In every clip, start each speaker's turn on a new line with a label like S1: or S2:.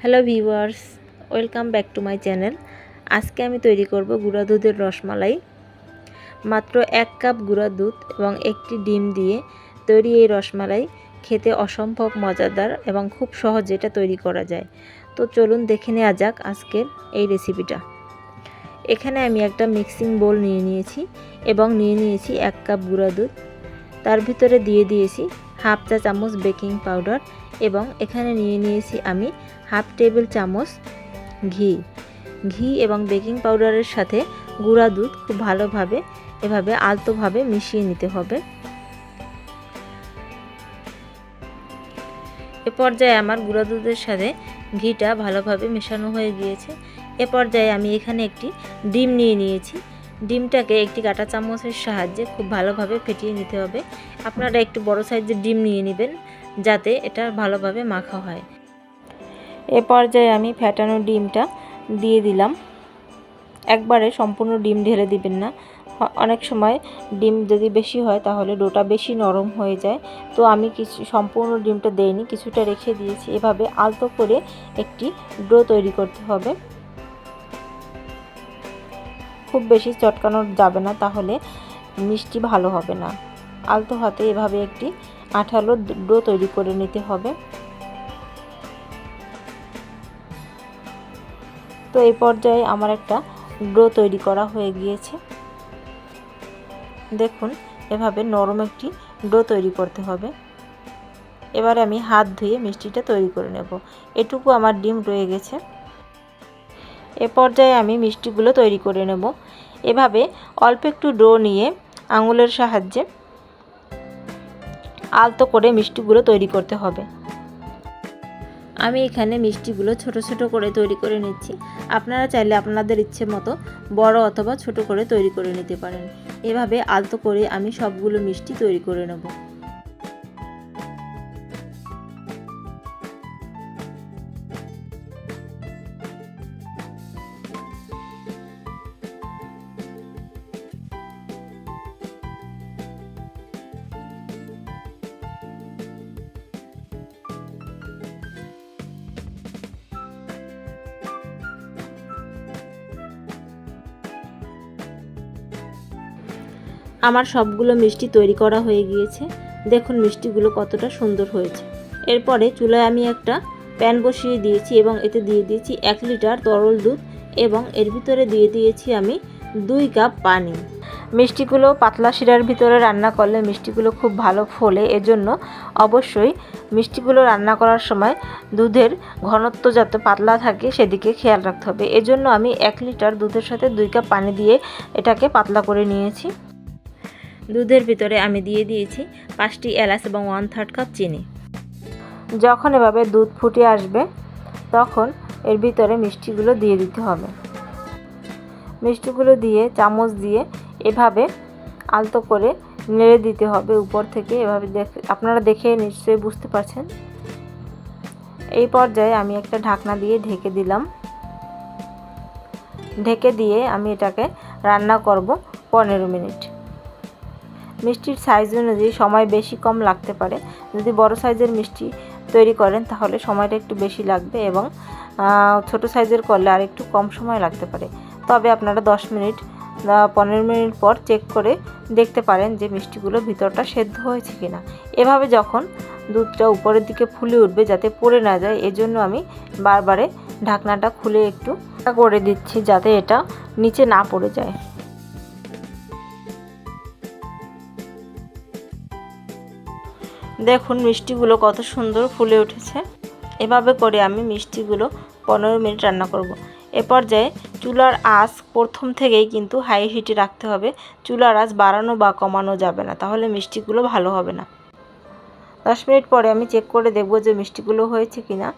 S1: Hello viewers, welcome back to my channel. আজকে আমি তৈরি করব গুঁড়া দুধের রসমালাই। মাত্র এক কাপ গুঁড়া দুধ এবং একটি ডিম দিয়ে তৈরি এই রসমালাই খেতে অসম্ভব মজাদার এবং খুব সহজে এটা তৈরি করা যায়। তো চলুন দেখে নেওয়া যাক আজকের এই রেসিপিটা এখানে আমি একটা মিক্সিং বোল নিয়ে নিয়েছি এবং নিয়ে নিয়েছি এক কাপ গুঁড়া দুধ। তার ভিতরে দিয়ে দিয়েছি হাফ চা চামচ বেকিং পাউডার এবং এখানে নিয়ে নিয়েছি আমি হাফ টেবিল চামচ ঘি। ঘি এবং বেকিং পাউডারের সাথে গুঁড়া দুধ খুব ভালোভাবে, এভাবে আলতোভাবে মিশিয়ে নিতে হবে। এ পর্যায়ে আমার গুঁড়া দুধের সাথে ঘিটা ভালোভাবে মেশানো হয়ে গিয়েছে। এ পর্যায়ে আমি এখানে একটি ডিম নিয়ে নিয়েছি। ডিমটাকে একটি কাঁটা চামচের সাহায্যে খুব ভালোভাবে ফেটিয়ে নিতে হবে। আপনারা একটু বড় সাইজের ডিম নিয়ে নেবেন। যাতে এটা ভালোভাবে মাখা হয়। এ পর্যায়ে আমি ফ্যাটানো ডিমটা দিয়ে দিলাম। একবারে সম্পূর্ণ ডিম ঢেলে দিবেন না। অনেক সময় ডিম যদি বেশি হয় তাহলে ডোটা বেশি নরম হয়ে যায়। তো আমি কিছু সম্পূর্ণ ডিমটা দেইনি, কিছুটা রেখে দিয়েছি। এভাবে আলতো করে একটি ডো তৈরি করতে হবে। খুব বেশি চটকানো যাবে না, তাহলে মিষ্টি ভালো হবে না। আলতো হাতে এভাবে একটি আঠালো ডো তৈরি করে নিতে হবে। তো এই পর্যায়ে আমার একটা ডো তৈরি করা হয়ে গিয়েছে। দেখুন, এভাবে নরম একটি ডো তৈরি করতে হবে। এবারে আমি হাত ধুয়ে মিষ্টিটা তৈরি করে নেব। এটুকু আমার ডিম রয়ে গেছে। এ পর্যায়ে আমি মিষ্টিগুলো তৈরি করে নেব। এভাবে অল্প একটু ডো নিয়ে আঙুলের সাহায্যে আলতো করে মিষ্টিগুলো তৈরি করতে হবে। আমি এখানে মিষ্টিগুলো ছোট ছোট করে তৈরি করে নিচ্ছি। আপনারা চাইলে আপনাদের ইচ্ছে মতো বড় অথবা ছোট করে তৈরি করে নিতে পারেন। এভাবে আলতো করে আমি সবগুলো মিষ্টি তৈরি করে নেব। আমার সবগুলো মিষ্টি তৈরি করা হয়ে গিয়েছে। দেখুন মিষ্টিগুলো কতটা সুন্দর হয়েছে। এরপরে চুলায় আমি একটা প্যান বসিয়ে দিয়েছি এবং এতে দিয়ে দিয়েছি এক লিটার তরল দুধ এবং এর ভিতরে দিয়ে দিয়েছি আমি দুই কাপ পানি। মিষ্টিগুলো পাতলা শিরার ভিতরে রান্না করলে মিষ্টিগুলো খুব ভালো ফোলে। এজন্য অবশ্যই মিষ্টিগুলো রান্না করার সময় দুধের ঘনত্ব যাতে পাতলা থাকে সেদিকে খেয়াল রাখতে হবে। এজন্য আমি এক লিটার দুধের সাথে দুই কাপ পানি দিয়ে এটাকে পাতলা করে নিয়েছি। দুধের ভিতরে আমি দিয়ে দিয়েছি পাঁচটি এলাচ এবং ওয়ান থার্ড কাপ চিনি। যখন এভাবে দুধ ফুটে আসবে, তখন এর ভিতরে মিষ্টিগুলো দিয়ে দিতে হবে। মিষ্টিগুলো দিয়ে, চামচ দিয়ে এভাবে আলতো করে নেড়ে দিতে হবে উপর থেকে। এভাবে দেখ, আপনারা দেখে নিশ্চয়ই বুঝতে পারছেন। এই পর্যায়ে আমি একটা ঢাকনা দিয়ে ঢেকে দিলাম। ঢেকে দিয়ে আমি এটাকে রান্না করব পনেরো মিনিট। মিষ্টির সাইজ অনুযায়ী সময় বেশি কম লাগতে পারে। যদি বড় সাইজের মিষ্টি তৈরি করেন, তাহলে সময়টা একটু বেশি লাগবে এবং ছোট সাইজের করলে আর একটু কম সময় লাগতে পারে। তবে আপনারা 10 মিনিট পনেরো মিনিট পর চেক করে দেখতে পারেন যে মিষ্টিগুলো ভিতরটা সেদ্ধ হয়েছে কিনা। এভাবে যখন দুধটা উপরের দিকে ফুলে উঠবে যাতে পড়ে না যায়, এজন্য আমি বারবারে ঢাকনাটা খুলে একটু করে দিচ্ছি যাতে এটা নিচে না পড়ে যায়। দেখুন মিষ্টিগুলো কত সুন্দর ফুলে উঠেছে। এভাবে করে আমি মিষ্টিগুলো পনেরো মিনিট রান্না করব। এ পর্যায়ে চুলার আঁচ প্রথম থেকেই কিন্তু হাই হিটে রাখতে হবে। চুলার আঁচ বাড়ানো বা কমানো যাবে না, তাহলে মিষ্টিগুলো ভালো হবে না। দশ মিনিট পরে আমি চেক করে দেখব যে মিষ্টিগুলো হয়েছে কি না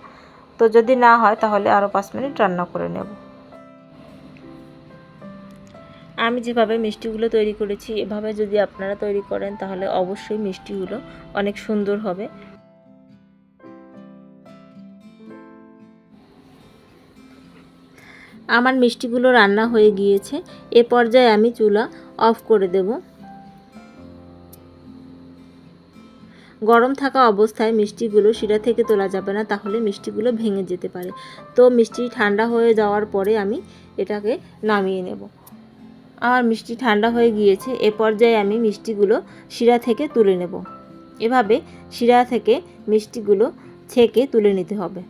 S1: তো যদি না হয়, তাহলে আরও পাঁচ মিনিট রান্না করে নেব। আমি যেভাবে মিষ্টিগুলো তৈরি করেছি, এভাবে যদি আপনারা তৈরি করেন, তাহলে অবশ্যই মিষ্টিগুলো অনেক সুন্দর হবে। আমার মিষ্টিগুলো রান্না হয়ে গিয়েছে। এ পর্যায়ে আমি চুলা অফ করে দেব। গরম থাকা অবস্থায় মিষ্টিগুলো শিরা থেকে তোলা যাবে না, তাহলে মিষ্টিগুলো ভেঙে যেতে পারে। তো মিষ্টি ঠান্ডা হয়ে যাওয়ার পরে আমি এটাকে নামিয়ে নেব। আমার মিষ্টি ঠান্ডা হয়ে গিয়েছে, এ পর্যায়ে আমি মিষ্টিগুলো শিরা থেকে তুলে নেব। এভাবে শিরা থেকে মিষ্টিগুলো ছেঁকে তুলে নিতে হবে।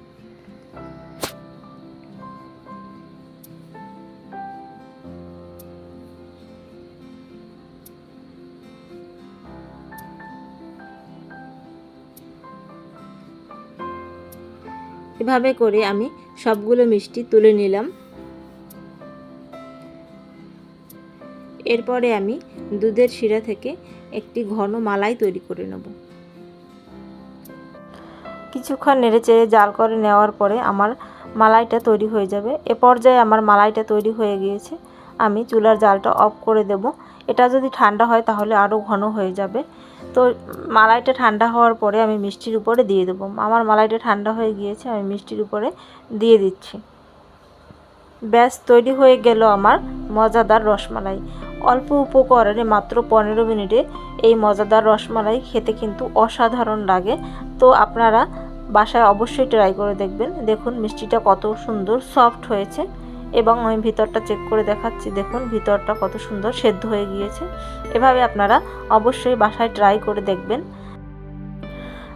S1: এভাবে করে আমি সবগুলো মিষ্টি তুলে নিলাম। এরপরে আমি দুধের শিরা থেকে একটি ঘন মালাই তৈরি করে নেব। কিছুক্ষণ নেড়ে নেড়েচেড়ে জাল করে নেওয়ার পরে আমার মালাইটা তৈরি হয়ে যাবে। এ পর্যায়ে আমার মালাইটা তৈরি হয়ে গিয়েছে। আমি চুলার জালটা অফ করে দেব। এটা যদি ঠান্ডা হয় তাহলে আরও ঘন হয়ে যাবে। তো মালাইটা ঠান্ডা হওয়ার পরে আমি মিষ্টির উপরে দিয়ে দেবো। আমার মালাইটা ঠান্ডা হয়ে গিয়েছে, আমি মিষ্টির উপরে দিয়ে দিচ্ছি। ব্যাস, তৈরি হয়ে গেল আমার মজাদার রসমালাই। অল্প উপকরণে মাত্র পনেরো মিনিটে এই মজাদার রসমালাই খেতে কিন্তু অসাধারণ লাগে। তো আপনারা বাসায় অবশ্যই ট্রাই করে দেখবেন। দেখুন, মিষ্টিটা কত সুন্দর সফট হয়েছে এবং আমি ভিতরটা চেক করে দেখাচ্ছি। দেখুন, ভিতরটা কত সুন্দর সেদ্ধ হয়ে গিয়েছে। এভাবে আপনারা অবশ্যই বাসায় ট্রাই করে দেখবেন।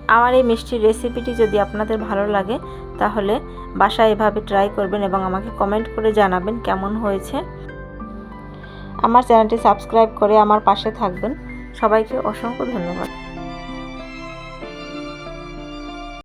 S1: আমার এই মিষ্টির রেসিপিটি যদি আপনাদের ভালো লাগে, তাহলে বাসায় এভাবে ট্রাই করবেন এবং আমাকে কমেন্ট করে জানাবেন কেমন হয়েছে। আমার চ্যানেলটি সাবস্ক্রাইব করে আমার পাশে থাকবেন। সবাইকে অসংখ্য ধন্যবাদ।